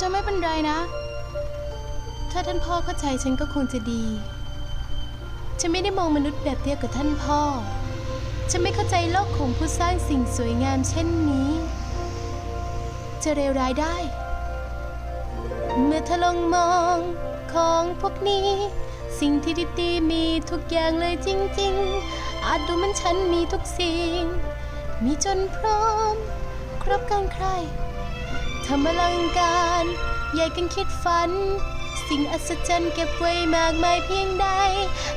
จะไม่เป็นไรนะ ถ้าท่านพ่อเข้าใจฉันก็คงจะดี ฉันไม่ได้มองมนุษย์แบบเดียวกับท่านพ่อ ฉันไม่เข้าใจโลกของผู้สร้างสิ่งสวยงามเช่นนี้ จะเลวร้ายได้ เมื่อเธอลงมองของพวกนี้ สิ่งที่ดีๆมีทุกอย่างเลยจริง ๆ อาจดูเหมันฉันมีทุกสิ่ง มีจนพร้อม ครบกันใคร ทำอลังการใหญ่กันคิดฝัน สิ่งอัศจรรย์เก็บไว้มากมายเพียงใด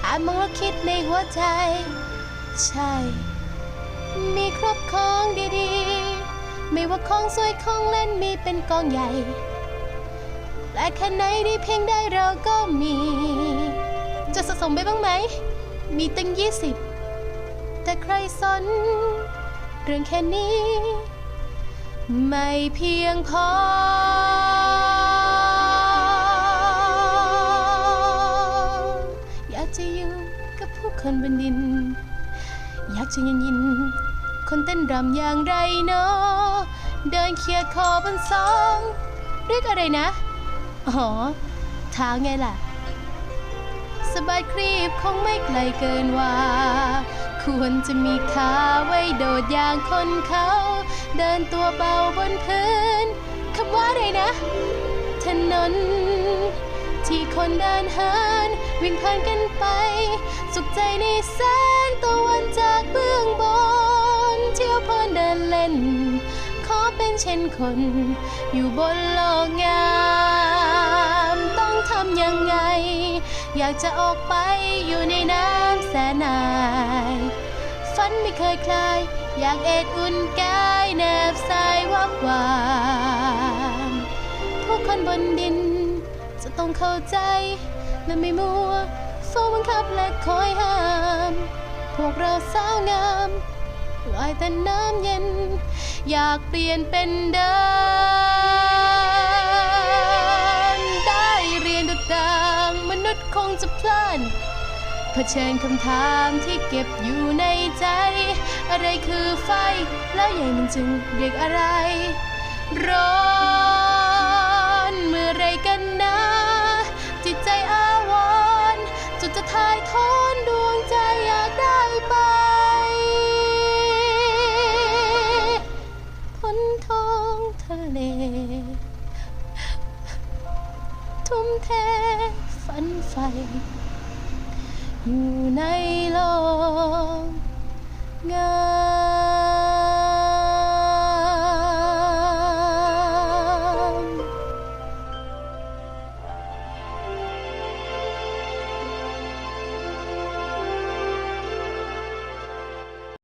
อาจมองแล้วคิดในหัวใจ ใช่ มีครบของดีๆ ไม่ว่าของสวยของเล่นมีเป็นกองใหญ่และแค่ไหนดีเพียงได้เราก็มี จะสะสมไปบ้างไหม มีตั้งยี่สิบแต่ใครสน เรื่องแค่นี้ ไม่เพียงพอ อยากจะอยู่กับผู้คนบนดิน อยากจะยินยิน คนเต้นรำอย่างไรเนาะเดินเคียดคอบนสอง เรียกอะไรนะ อ๋อท้าไงล่ะ สบายครีบคงไม่ไกลเกินว่า ควรจะมีขาไว้โดดอย่างคนเขา เดินตัวเบาบนพื้นคำว่าอะไรนะ ถนน ที่คนเดินเหินวิ่งผ่านกันไป สุขใจในแสงตะวันจากเบื้องบน เที่ยวเพลินเดินเล่น ขอเป็นเช่นคน อยู่บนโลกงามต้องทำยังไง อยากจะออกไปอยู่ในน้ำแสนนาย ฝันไม่เคยคลาย อยากเอ็ดอุ่นกายแนบสายวับวามผู้คนบนดิน จะต้องเข้าใจและไม่มัวเฝ้บังคับและคอยห้าม พวกเราสาวงามลอยแต่น้ำเย็น อยากเปลี่ยนเป็นเดิน ได้เรียนดุดดังมนุษย์คงจะพลาด เผชิญคำถามที่เก็บอยู่ในใจ อะไรคือไฟ แล้วใหญ่มันจึงเรียกอะไร ร้อนเมื่อไรกันนะ จิตใจอาวรณ์จนจะทายทอนดวงใจอยากได้ไปพ้นท้องทะเล ทุ่มเทฝันใฝ่ mùa nay lâu